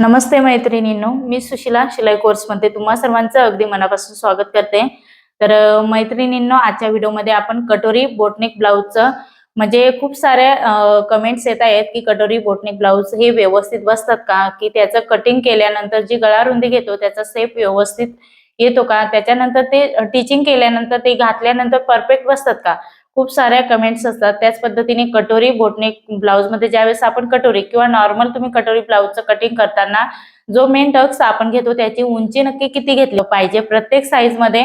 नमस्ते मैत्रिणींनो मी सुशिला शिलाई कोर्समध्ये तुम्हा सर्वांचं अगदी मनापासून स्वागत करते. तर मैत्रिणींनो आजच्या व्हिडिओमध्ये आपण कटोरी बोटनेक ब्लाऊजचं म्हणजे खूप साऱ्या कमेंट्स येत आहेत की कटोरी बोटनेक ब्लाऊज हे व्यवस्थित बसतात का? की त्याचं कटिंग केल्यानंतर जी गळा रुंदी घेतो त्याचा सेप व्यवस्थित येतो का? त्याच्यानंतर ते टीचिंग केल्यानंतर ते घातल्यानंतर परफेक्ट बसतात का? खूप साऱ्या कमेंट्स असतात. त्याच पद्धतीने कटोरी बोटने ब्लाऊजमध्ये ज्यावेळेस आपण कटोरी किंवा नॉर्मल तुम्ही कटोरी ब्लाऊजचं कटिंग करताना जो मेन टक्स आपण घेतो त्याची उंची नक्की किती घेतली पाहिजे प्रत्येक साईजमध्ये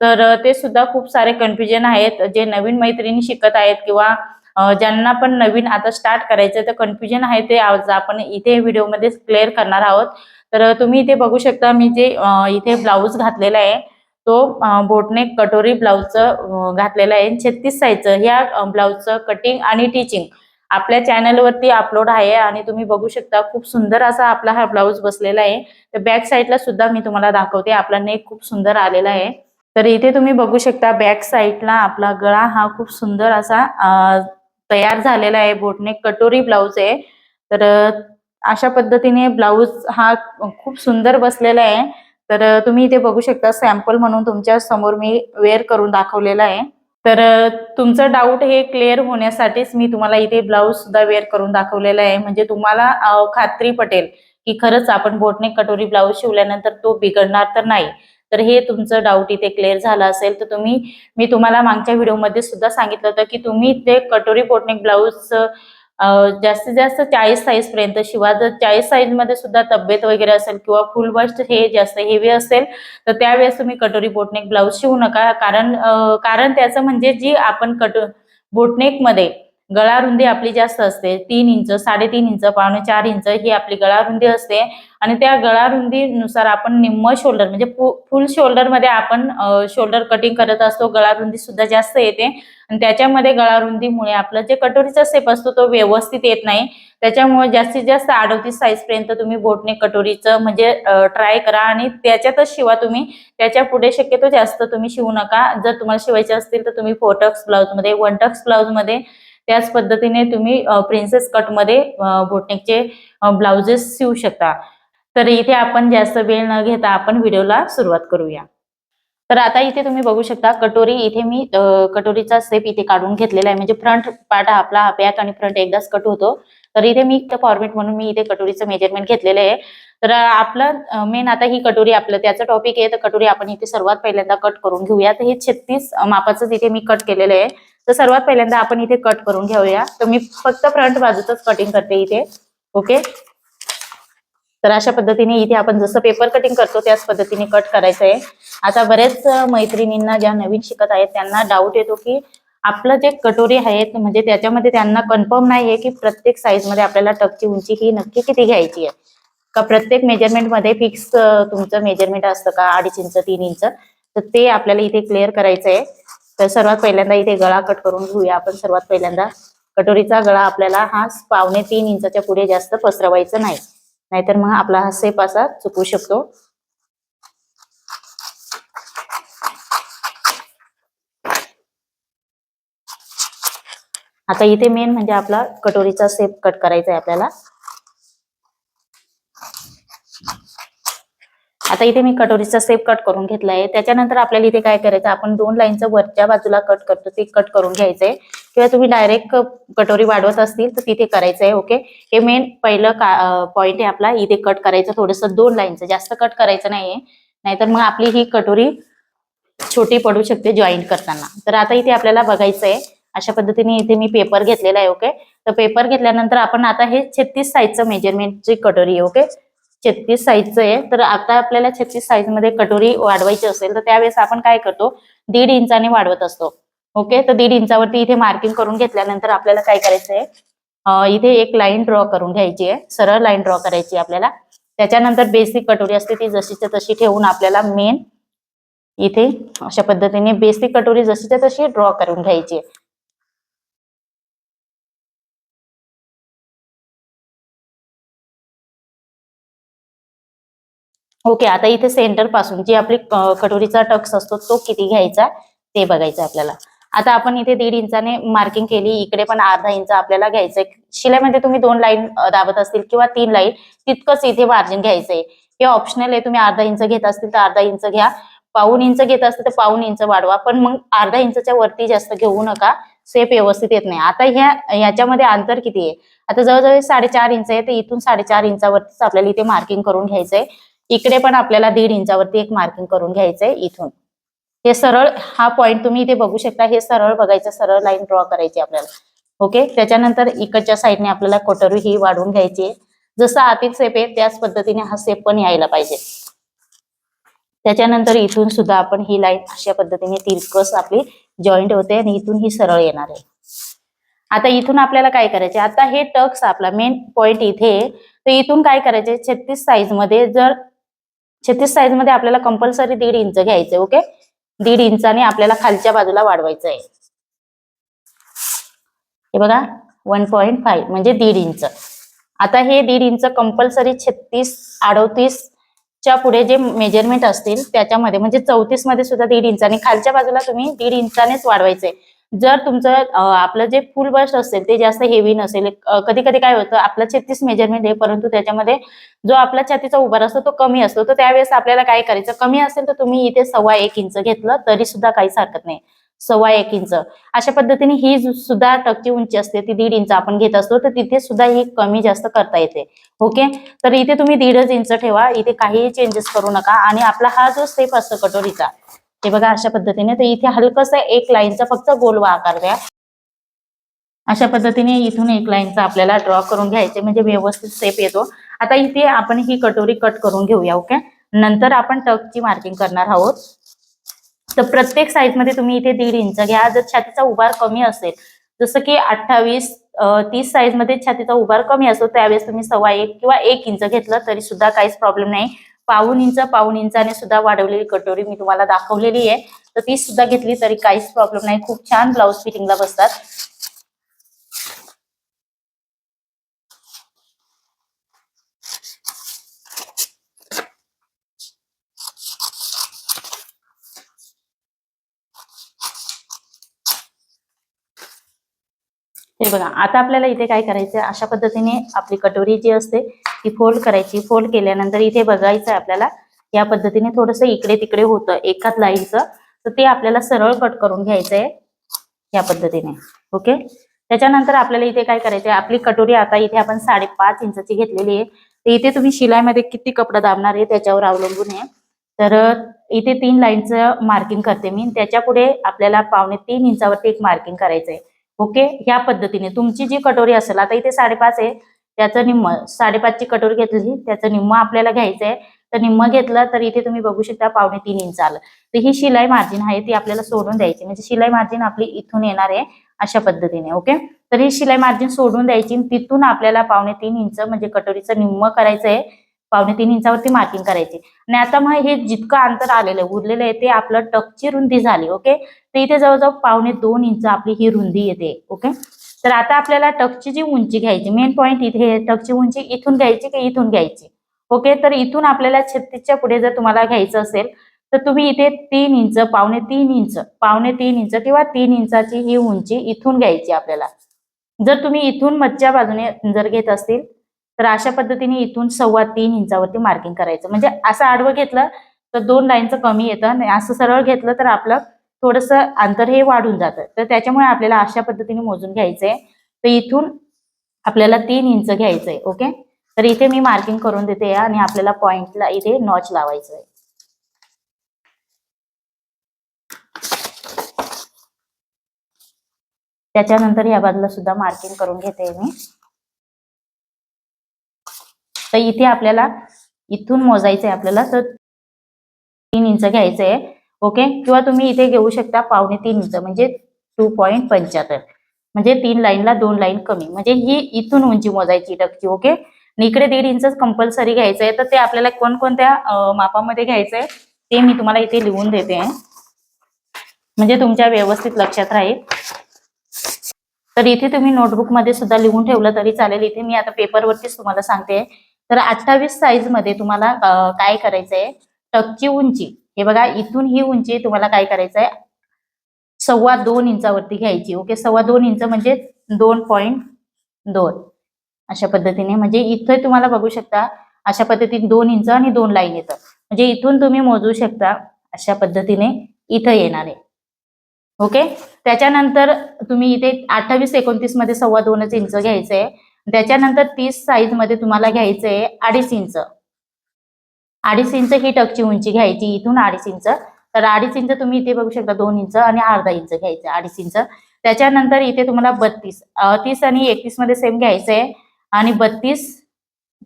तर ते सुद्धा खूप सारे कन्फ्युजन आहेत. जे नवीन मैत्रिणी शिकत आहेत किंवा ज्यांना पण नवीन आता स्टार्ट करायचं तर कन्फ्युजन आहे ते आज आपण इथे व्हिडिओमध्ये क्लिअर करणार आहोत. तर तुम्ही इथे बघू शकता मी जे इथे ब्लाऊज घातलेला आहे तो अ, बोटनेक कटोरी ब्लाऊजचं अ, घातलेला आहे. छत्तीस साईजचं ह्या अ, ब्लाऊजचं कटिंग आणि टीचिंग आपल्या चॅनलवरती अपलोड आहे आणि तुम्ही बघू शकता खूप सुंदर असा आपला हा ब्लाऊज बसलेला आहे. तर बॅक साईडला सुद्धा मी तुम्हाला दाखवते आपला नेक खूप सुंदर आलेला आहे. तर इथे तुम्ही बघू शकता बॅक साईडला आपला गळा हा खूप सुंदर असा तयार झालेला आहे. बोटनेक कटोरी ब्लाऊज आहे. तर अशा पद्धतीने ब्लाऊज हा खूप सुंदर बसलेला आहे. तर तुम्ही इथे बघू शकता सॅम्पल म्हणून तुमच्यासमोर मी वेअर करून दाखवलेला आहे. तर तुमचं डाऊट हे क्लिअर होण्यासाठीच मी तुम्हाला इथे ब्लाऊज सुद्धा वेअर करून दाखवलेला आहे. म्हणजे तुम्हाला खात्री पटेल की खरंच आपण बोटने कटोरी ब्लाऊज शिवल्यानंतर तो बिघडणार तर नाही. तर हे तुमचं डाऊट इथे क्लिअर झालं असेल. तर तुम्ही मी तुम्हाला मागच्या व्हिडिओमध्ये सुद्धा सांगितलं होतं की तुम्ही ते कटोरी बोटनेक ब्लाऊज जास्तीत जास्त चाळीस साईज पर्यंत शिवा जर चाळीस साईजमध्ये सुद्धा तब्येत वगैरे असेल किंवा फुल बस्ट हे जास्त हेवी असेल तर त्यावेळेस तुम्ही कटोरी बोटनेक ब्लाऊज शिवू नका. कारण कारण त्याचं म्हणजे जी आपण कट बोटनेकमध्ये गळा रुंदी आपली जास्त असते. तीन इंच साडेतीन इंच पावणे चार इंच ही आपली गळा रुंदी असते. आणि त्या गळा रुंदीनुसार आपण निम्म शोल्डर म्हणजे फुल शोल्डरमध्ये आपण शोल्डर कटिंग करत असतो. गळा रुंदी सुद्धा जास्त येते. आणि त्याच्यामध्ये गळा रुंदीमुळे आपलं जे कटोरीचा सेप असतो तो व्यवस्थित येत नाही. त्याच्यामुळे जास्तीत जास्त अडवतीस साईज पर्यंत तुम्ही बोटने कटोरीचं म्हणजे ट्राय करा. आणि त्याच्यातच शिवा तुम्ही. त्याच्या पुढे शक्यतो जास्त तुम्ही शिवू नका. जर तुम्हाला शिवायचे असतील तर तुम्ही फोर टक्स ब्लाऊजमध्ये वन टक्स ब्लाऊजमध्ये त्याच पद्धतीने तुम्ही प्रिन्सेस कटमध्ये बोटनेकचे ब्लाउजेस शिवू शकता. तर इथे आपण जास्त वेळ न घेता आपण व्हिडिओला सुरुवात करूया. तर आता इथे तुम्ही बघू शकता कटोरी इथे मी कटोरीचा स्टेप इथे काढून घेतलेला आहे. म्हणजे फ्रंट पार्ट आपला बॅक आणि फ्रंट एकदाच कट होतो. तर इथे मी फॉर्मेट म्हणून मी इथे कटोरीचं मेजरमेंट घेतलेलं आहे. तर आपलं मेन आता ही कटोरी आपलं त्याचं टॉपिक आहे. तर कटोरी आपण इथे सर्वात पहिल्यांदा कट करून घेऊया. तर हे छत्तीस मापाचं इथे मी कट केलेलं आहे. तर सर्वात पहिल्यांदा आपण इथे कट करून घेऊया. तर मी फक्त फ्रंट बाजूच कटिंग करते इथे. ओके तर अशा पद्धतीने इथे आपण जसं पेपर कटिंग करतो त्याच पद्धतीने कट करायचं आहे आता बऱ्याच मैत्रिणींना ज्या नवीन शिकत आहेत त्यांना डाऊट येतो की आपलं जे कटोरी आहेत म्हणजे त्याच्यामध्ये त्यांना कन्फर्म नाही आहे की प्रत्येक साईजमध्ये आपल्याला टकची उंची ही नक्की किती घ्यायची आहे. का प्रत्येक मेजरमेंटमध्ये फिक्स तुमचं मेजरमेंट असतं का? अडीच इंच तीन इंच? तर ते आपल्याला इथे क्लिअर करायचं आहे तर सर्वात पहिल्यांदा इथे गळा कट करून घेऊया. आपण सर्वात पहिल्यांदा कटोरीचा गळा आपल्याला हा पावणे तीन इंचाच्या पुढे जास्त पसरवायचं नाही. नाहीतर मग आपला हा सेप असा चुकू शकतो. आता इथे मेन म्हणजे आपला कटोरीचा सेप कट करायचा आहे आपल्याला. आता इथे मी कटोरीचा सेप कट करून घेतला आहे त्याच्यानंतर आपल्याला इथे काय करायचं आपण दोन लाईनचं वरच्या बाजूला कट करतो ते कट करून घ्यायचंय. किंवा तुम्ही डायरेक्ट कटोरी वाढवत असतील तर तिथे करायचं आहे ओके हे मेन पहिलं पॉईंट आहे आपला. इथे कट करायचं थोडंसं दोन लाईनचं. जास्त कट करायचं नाहीये. नाहीतर मग आपली ही कटोरी छोटी पडू शकते जॉईंट करताना. तर आता इथे आपल्याला बघायचं आहे अशा पद्धतीने इथे मी पेपर घेतलेला आहे ओके तर पेपर घेतल्यानंतर आपण आता हे छत्तीस साईजचं मेजरमेंटची कटोरी आहे ओके छत्तीस साईजचं आहे. तर आता आपल्याला छत्तीस साईजमध्ये कटोरी वाढवायची असेल तर त्यावेळेस आपण काय करतो? दीड इंचाने वाढवत असतो. ओके तर दीड इंचावरती इथे मार्किंग करून घेतल्यानंतर आपल्याला काय करायचं आहे? इथे एक लाईन ड्रॉ करून घ्यायची आहे. सरळ लाईन ड्रॉ करायची आहे आपल्याला. त्याच्यानंतर बेसिक कटोरी असते ती जशीच्या तशी ठेवून आपल्याला मेन इथे अशा पद्धतीने बेसिक कटोरी जशीच्या तशी ड्रॉ करून घ्यायची आहे. ओके आता इथे सेंटरपासून जी आपली कटोरीचा टक्स असतो तो किती घ्यायचा ते बघायचं आपल्याला. आता आपण इथे दीड इंचाने मार्किंग केली इकडे पण अर्धा इंच आपल्याला घ्यायचंय. शिलाईमध्ये तुम्ही दोन लाईन दाबत असतील किंवा तीन लाईन तितकंच इथे मार्जिन घ्यायचंय. हे ऑप्शनल आहे तुम्ही अर्धा इंच घेत असतील तर अर्धा इंच घ्या. पाऊन इंच घेत असतील तर पाऊन इंच वाढवा. पण मग अर्धा इंचच्या वरती जास्त घेऊ नका सेप व्यवस्थित येत नाही. आता ह्या ह्याच्यामध्ये अंतर किती आहे? आता जवळजवळ साडेचार इंच आहे तर इथून साडेचार इंचावरतीच आपल्याला इथे मार्किंग करून घ्यायचंय. इकडे पण आपल्याला दीड इंचावरती एक मार्किंग करून घ्यायचंय इथून. हे सरळ हा पॉइंट तुम्ही इथे बघू शकता हे सरळ बघायचं सरळ लाईन ड्रॉ करायची आपल्याला. ओके त्याच्यानंतर इकडच्या साईडने आपल्याला कोटरू ही वाढवून घ्यायची आहे. जसं आतील सेप आहे त्याच पद्धतीने हा सेप पण यायला पाहिजे. त्याच्यानंतर इथून सुद्धा आपण ही लाईन अशा पद्धतीने तिरकस आपली जॉईंट होते आणि इथून ही सरळ येणार आहे. आता इथून आपल्याला काय करायचे? आता हे टक्स आपला मेन पॉइंट इथे तर इथून काय करायचे? छत्तीस साईजमध्ये जर छत्तीस साईजमध्ये आपल्याला कंपल्सरी दीड इंच घ्यायचे ओके दीड इंचाने आपल्याला खालच्या बाजूला वाढवायचं आहे हे बघा वन पॉईंट फाईव्ह म्हणजे दीड इंच आता हे दीड इंच कंपल्सरी छत्तीस अडोतीस च्या पुढे जे मेजरमेंट असतील त्याच्यामध्ये म्हणजे चौतीसमध्ये सुद्धा दीड इंचाने खालच्या बाजूला तुम्ही दीड इंचानेच वाढवायचंय. जर तुमचं आपलं जे फुल बस्ट असेल ते जास्त हेवी नसेल कधी कधी काय होतं आपलं छत्तीस मेजरमेंट आहे परंतु त्याच्यामध्ये जो आपला छातीचा उभार असतो तो कमी असतो. तर त्यावेळेस आपल्याला काय करायचं कमी असेल तर तुम्ही इथे सव्वा एक इंच घेतलं तरी सुद्धा काहीच हरकत नाही. सव्वा एक इंच. अशा पद्धतीने ही सुद्धा टकची उंची असते ती दीड इंच आपण घेत असतो तर तिथे सुद्धा ही कमी जास्त करता येते. ओके? तर इथे तुम्ही दीडच इंच ठेवा इथे काहीही चेंजेस करू नका. आणि आपला हा जो स्टेप असतो कटोरीचा हे बघा अशा पद्धतीने. तर इथे हलकस एक लाईनचा फक्त गोलवा आकार द्या. अशा पद्धतीने इथून एक लाईनचा आपल्याला ड्रॉ करून घ्यायचे म्हणजे व्यवस्थित स्टेप येतो. आता इथे आपण ही कटोरी कट करून घेऊया ओके नंतर आपण टकची मार्किंग करणार आहोत. तर प्रत्येक साईजमध्ये तुम्ही इथे दीड इंच घ्या. जर छातीचा उभार कमी असेल जसं की अठ्ठावीस तीस साईजमध्ये छातीचा उभार कमी असतो त्यावेळेस तुम्ही सव्वा एक किंवा एक इंच घेतलं तरी सुद्धा काहीच प्रॉब्लेम नाही. पाऊन इंच पाऊन इंचाने सुद्धा वाढवलेली कटोरी मी तुम्हाला दाखवलेली आहे. तर ती सुद्धा घेतली तरी काहीच प्रॉब्लेम नाही. खूप छान ब्लाऊज फिटिंगला बसतात. हे बघा आता आपल्याला इथे काय करायचं अशा पद्धतीने आपली कटोरी जी असते ती फोल्ड करायची. फोल्ड केल्यानंतर इथे बघायचं आहे आपल्याला या पद्धतीने थोडस इकडे तिकडे होतं एकाच लाईनचं. तर ते आपल्याला सरळ कट करून घ्यायचं आहे या पद्धतीने. ओके? त्याच्यानंतर आपल्याला इथे काय करायचंय? आपली कटोरी आता इथे आपण साडेपाच इंचाची घेतलेली आहे. तर इथे तुम्ही शिलाईमध्ये किती कपडा दाबणार आहे त्याच्यावर अवलंबून आहे. तर इथे तीन लाईनचं मार्किंग करते मी. त्याच्या पुढे आपल्याला पावणे तीन इंचावरती एक मार्किंग करायचंय. ओके? ह्या पद्धतीने. तुमची जी कटोरी असेल आता इथे साडेपाच आहे त्याचं निम्म साडेपाचची कटोरी घेतली त्याचं निम्म आपल्याला घ्यायचंय. तर निम्म घेतलं तर इथे तुम्ही बघू शकता पावणे तीन इंच आलं. तर ही शिलाई मार्जिन आहे ती आपल्याला सोडून द्यायची. म्हणजे शिलाई मार्जिन आपली इथून येणार आहे अशा पद्धतीने ओके? तर ही शिलाई मार्जिन सोडून द्यायची आणि तिथून आपल्याला पावणे तीन इंच म्हणजे कटोरीचं निम्म करायचं आहे पावणे तीन इंचावरती मार्किंग करायची. आणि आता मग हे जितकं अंतर आलेलं आहे उरलेलं आहे ते आपलं टकची रुंदी झाली ओके? तर इथे जवळजवळ पावणे दोन इंच आपली ही रुंदी येते ओके? तर आता आपल्याला टकची जी उंची घ्यायची मेन पॉईंट इथे टकची उंची इथून घ्यायची की इथून घ्यायची ओके? तर इथून आपल्याला छत्तीसच्या पुढे जर तुम्हाला घ्यायचं असेल तर तुम्ही इथे तीन इंच पावणे तीन इंच पावणे तीन इंच किंवा तीन इंचाची ही उंची इथून घ्यायची आपल्याला. जर तुम्ही इथून मधच्या बाजूने जर घेत असतील तर अशा पद्धतीने इथून सव्वा तीन इंचावरती मार्किंग करायचं. म्हणजे असं आडवं घेतलं तर दोन लाईनचं कमी येतं आणि असं सरळ घेतलं तर आपलं थोडस अंतर हे वाढून जातं. तर त्याच्यामुळे आपल्याला अशा पद्धतीने मोजून घ्यायचंय. तर इथून आपल्याला तीन इंच घ्यायचंय ओके? तर इथे मी मार्किंग करून देते आणि आपल्याला पॉइंटला इथे नॉच लावायचं आहे त्याच्यानंतर या बाजूला सुद्धा मार्किंग करून घेते मी. तर इथे आपल्याला इथून मोजायचंय आपल्याला. तर तीन इंच घ्यायचंय. ओके? किंवा तुम्ही इथे घेऊ शकता पावणे तीन इंच म्हणजे टू पॉईंट पंच्याहत्तर. म्हणजे तीन लाईनला दोन लाईन कमी. म्हणजे ही इथून उंची मोजायची टकची ओके? इकडे दीड इंच कंपल्सरी घ्यायचंय. तर ते आपल्याला कोणकोणत्या मापामध्ये घ्यायचंय ते मी तुम्हाला इथे लिहून देते. म्हणजे तुमच्या व्यवस्थित लक्षात राहील. तर इथे तुम्ही नोटबुकमध्ये सुद्धा लिहून ठेवलं तरी चालेल. इथे मी आता पेपरवरतीच तुम्हाला सांगते. तर अठ्ठावीस साईजमध्ये तुम्हाला काय करायचंय? टकची उंची. हे बघा इथून ही उंची तुम्हाला काय करायचंय? सव्वा दोन इंचावरती घ्यायची. ओके? सव्वा दोन इंच म्हणजे दोन पॉईंट दोन. अशा पद्धतीने. म्हणजे इथे तुम्हाला बघू शकता अशा पद्धतीने दोन इंच आणि दोन लाईन येतं. म्हणजे इथून तुम्ही मोजू शकता अशा पद्धतीने इथं येणार. आहे ओके? त्याच्यानंतर तुम्ही इथे अठ्ठावीस एकोणतीसमध्ये सव्वा दोनच इंच घ्यायचंय. त्याच्यानंतर तीस साईजमध्ये तुम्हाला आहे अडीच इंच अडीच इंच ही टकची उंची घ्यायची इथून अडीच इंच तर अडीच इंच तुम्ही इथे बघू शकता दोन इंच आणि अर्धा इंच घ्यायचं अडीच इंच त्याच्यानंतर इथे तुम्हाला बत्तीस तीस आणि एकतीसमध्ये सेम आहे आणि बत्तीस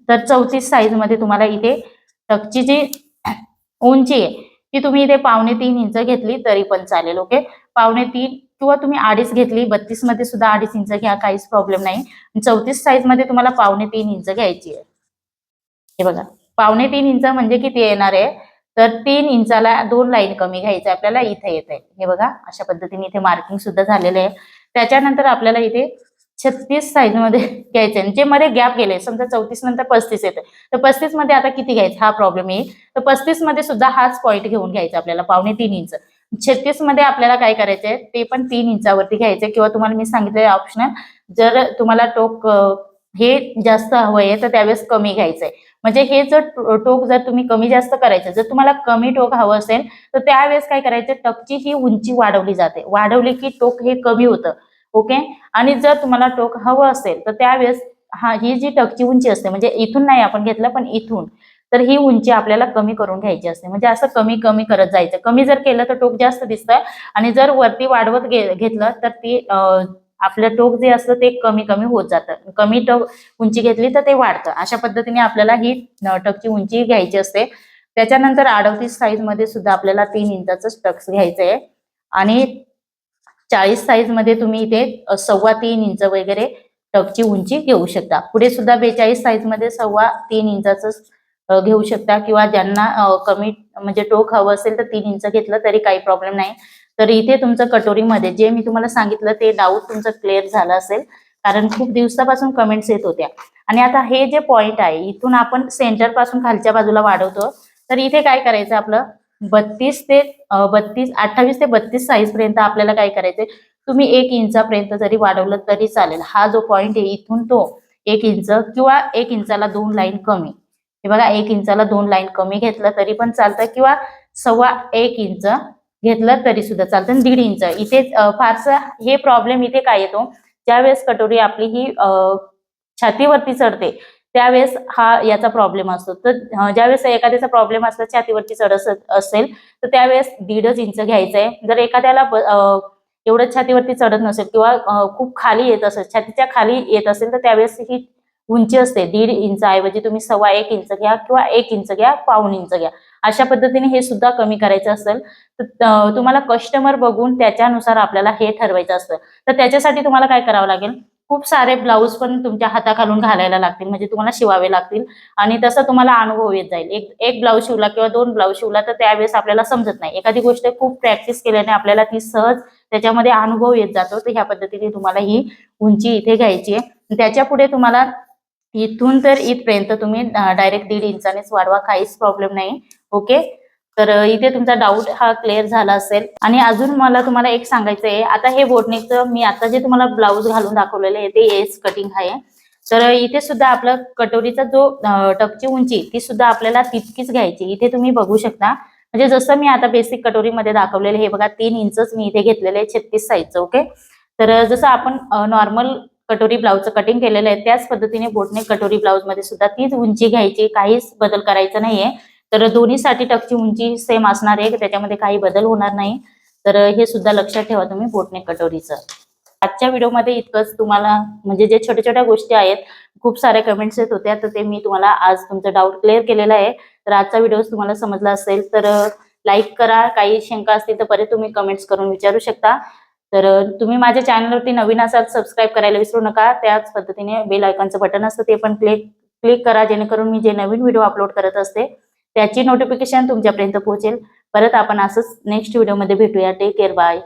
तर चौतीस साईजमध्ये तुम्हाला इथे टकची जी उंची आहे ती तुम्ही इथे पावणे तीन इंच घेतली तरी पण चालेल ओके पावणे तीन किंवा तुम्ही अडीच घेतली बत्तीसमध्ये सुद्धा अडीच इंच घ्या काहीच प्रॉब्लेम नाही. चौतीस साईजमध्ये तुम्हाला पावणे तीन इंच घ्यायची आहे. हे बघा पावणे तीन इंच म्हणजे किती येणार आहे? तर तीन इंचाला दोन लाईन कमी घ्यायचं आपल्याला इथे येत आहे. हे बघा अशा पद्धतीने इथे मार्किंग सुद्धा झालेलं आहे. त्याच्यानंतर आपल्याला इथे छत्तीस साईजमध्ये घ्यायचे जे मध्ये गॅप गेले समजा चौतीस नंतर पस्तीस येते. तर पस्तीसमध्ये आता किती घ्यायचं? हा प्रॉब्लेम येईल. तर पस्तीसमध्ये सुद्धा हाच पॉईंट घेऊन घ्यायचा आपल्याला पावणे तीन इंच. छत्तीसमध्ये आपल्याला काय करायचंय? ते पण तीन इंचावरती घ्यायचे किंवा तुम्हाला मी सांगितलं ऑप्शनल जर तुम्हाला टोक हे जास्त हवंय तर त्यावेळेस कमी घ्यायचंय. म्हणजे हे जर टोक जर तुम्ही कमी जास्त करायचं जर तुम्हाला कमी टोक हवं असेल तर त्यावेळेस काय करायचं टकची ही उंची वाढवली जाते. वाढवली की टोक हे कमी होतं. ओके? आणि जर तुम्हाला टोक हवं असेल तर त्यावेळेस हा ही जी टकची उंची असते म्हणजे इथून नाही आपण घेतलं पण इथून. तर ही उंची आपल्याला कमी करून घ्यायची असते. म्हणजे असं कमी कमी करत जायचं. कमी जर केलं तर टोक जास्त दिसतं आणि जर वरती वाढवत घेतलं तर ती आपलं टोक जे असतं ते कमी कमी होत जातं. कमी टोक उंची घेतली तर ते वाढतं. अशा पद्धतीने आपल्याला ही टकची उंची घ्यायची असते. त्याच्यानंतर अडतीस साईजमध्ये सुद्धा आपल्याला तीन इंचाच टक्स घ्यायचं आहे. आणि चाळीस साईजमध्ये तुम्ही इथे सव्वा तीन इंच वगैरे टकची उंची घेऊ शकता. पुढे सुद्धा बेचाळीस साईजमध्ये सव्वा तीन इंचाच घेऊ शकता किंवा ज्यांना कमी म्हणजे टोक हवं असेल तर तीन इंच घेतलं तरी काही प्रॉब्लेम नाही. तर इथे तुमचं कटोरीमध्ये जे मी तुम्हाला सांगितलं ते डाऊट तुमचं क्लिअर झालं असेल. कारण खूप दिवसापासून कमेंट्स येत होत्या. आणि आता हे जे पॉईंट आहे इथून आपण सेंटरपासून खालच्या बाजूला वाढवतो. तर इथे काय करायचं आपलं? बत्तीस ते बत्तीस अठ्ठावीस ते बत्तीस साईज पर्यंत आपल्याला काय करायचंय? तुम्ही एक इंचापर्यंत जरी वाढवलं तरी चालेल. हा जो पॉईंट आहे इथून तो एक इंच किंवा एक इंचाला दोन लाईन कमी. हे बघा एक इंचाला दोन लाईन कमी घेतलं तरी पण चालतं किंवा सव्वा एक इंच घेतलं तरी सुद्धा चालतं आणि दीड इंच. इथे फारसा फारसं हे प्रॉब्लेम इथे काय येतो? ज्यावेळेस कटोरी आपली ही छातीवरती चढते त्यावेळेस हा याचा प्रॉब्लेम असतो. तर ज्यावेळेस एखाद्याचा प्रॉब्लेम असला छातीवरती चढ असेल तर त्यावेळेस दीडच इंच घ्यायचं आहे जर एखाद्याला एवढं छातीवरती चढत नसेल किंवा खूप खाली येत असेल छातीच्या खाली येत असेल तर त्यावेळेस ही उंची असते दीड इंच ऐवजी तुम्ही सव्वा एक इंच घ्या किंवा एक इंच घ्या पाऊण इंच घ्या. अशा पद्धतीने हे सुद्धा कमी करायचं असेल तर तुम्हाला कस्टमर बघून त्याच्यानुसार आपल्याला हे ठरवायचं असतं. तर त्याच्यासाठी तुम्हाला काय करावं लागेल? खूप सारे ब्लाऊज पण तुमच्या हाताखालून घालायला लागतील म्हणजे तुम्हाला शिवावे लागतील आणि तसा तुम्हाला अनुभव येत जाईल. एक एक ब्लाऊज शिवला किंवा दोन ब्लाऊज शिवला तर त्यावेळेस आपल्याला समजत नाही. एखादी गोष्ट खूप प्रॅक्टिस केल्याने आपल्याला ती सहज त्याच्यामध्ये अनुभव येत जातो. तर ह्या पद्धतीने तुम्हाला ही उंची इथे घ्यायची आहे. त्याच्या पुढे तुम्हाला इथून तर इथपर्यंत तुम्ही डायरेक्ट दीड इंचानेच वाढवा काहीच प्रॉब्लेम नाही. ओके तर इथे तुमचा डाऊट हा क्लिअर झाला असेल. आणि अजून मला तुम्हाला एक सांगायचं आहे. आता हे बोटनेकचं मी आता जे तुम्हाला ब्लाऊज घालून दाखवलेलं आहे ते एस कटिंग आहे. तर इथे सुद्धा आपलं कटोरीचा जो टपची उंची ती सुद्धा आपल्याला तितकीच घ्यायची. इथे तुम्ही बघू शकता. म्हणजे जसं मी आता बेसिक कटोरीमध्ये दाखवलेलं हे बघा तीन इंचच मी इथे घेतलेले आहे छत्तीस साईजचं ओके तर जसं आपण नॉर्मल कटोरी ब्लाऊजचं कटिंग केलेलं आहे. त्याच पद्धतीने बोटने कटोरी ब्लाऊजमध्ये सुद्धा तीच उंची घ्यायची. काहीच बदल करायचा नाहीये. तर दोन्हीसाठी टकची उंची सेम असणार आहे. त्याच्यामध्ये काही बदल होणार नाही. तर हे सुद्धा लक्षात ठेवा तुम्ही बोटने कटोरीचं. आजच्या व्हिडिओमध्ये इतकंच. तुम्हाला म्हणजे जे छोट्या छोट्या गोष्टी आहेत खूप साऱ्या कमेंट्स येत होत्या. तर ते मी तुम्हाला आज तुमचं डाऊट क्लिअर केलेला आहे. तर आजचा व्हिडिओ तुम्हाला समजला असेल तर लाईक करा. काही शंका असतील तर परत तुम्ही कमेंट्स करून विचारू शकता. तर तुम्ही माझ्या चॅनलवरती नवीन असाल सबस्क्राईब करायला विसरू नका. त्याच पद्धतीने बेल आयकॉनचं बटन असतं ते पण क्लिक क्लिक करा जेणेकरून मी जे नवीन व्हिडिओ अपलोड करत असते त्याची नोटिफिकेशन तुमच्यापर्यंत पोहोचेल. परत आपण असंच नेक्स्ट व्हिडिओमध्ये भेटूया. Take care bye